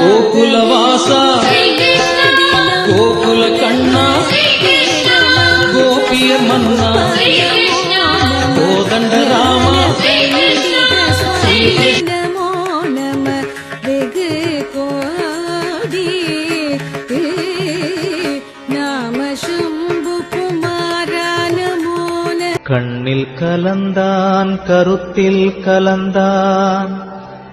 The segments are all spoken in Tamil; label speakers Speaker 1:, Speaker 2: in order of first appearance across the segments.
Speaker 1: கோகுலவாசா கோகுல கண்ணா கோபிய மன்னா கோதண்ட ராமா.
Speaker 2: கண்ணில் கலந்தான் கருத்தில் கலந்தான்.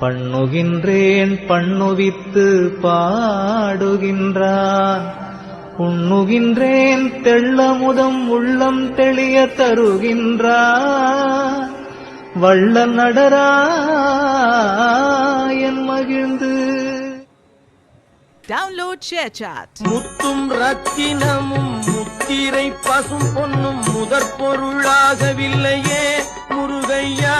Speaker 2: பண்ணுகின்றேன் பண்ணுவித்து பாடுகின்றான் உண்ணுகின்றேன் தெள்ளமுதம் உள்ளம் தெளிய தருகின்றான் வள்ள நடராயன் மகிழ்ந்து.
Speaker 3: Download ShareChat.
Speaker 4: முத்தும் ரத்தினமும் முத்திரை பசும் பொன்னும் முதற் பொருளாகவில்லையே. முருகையா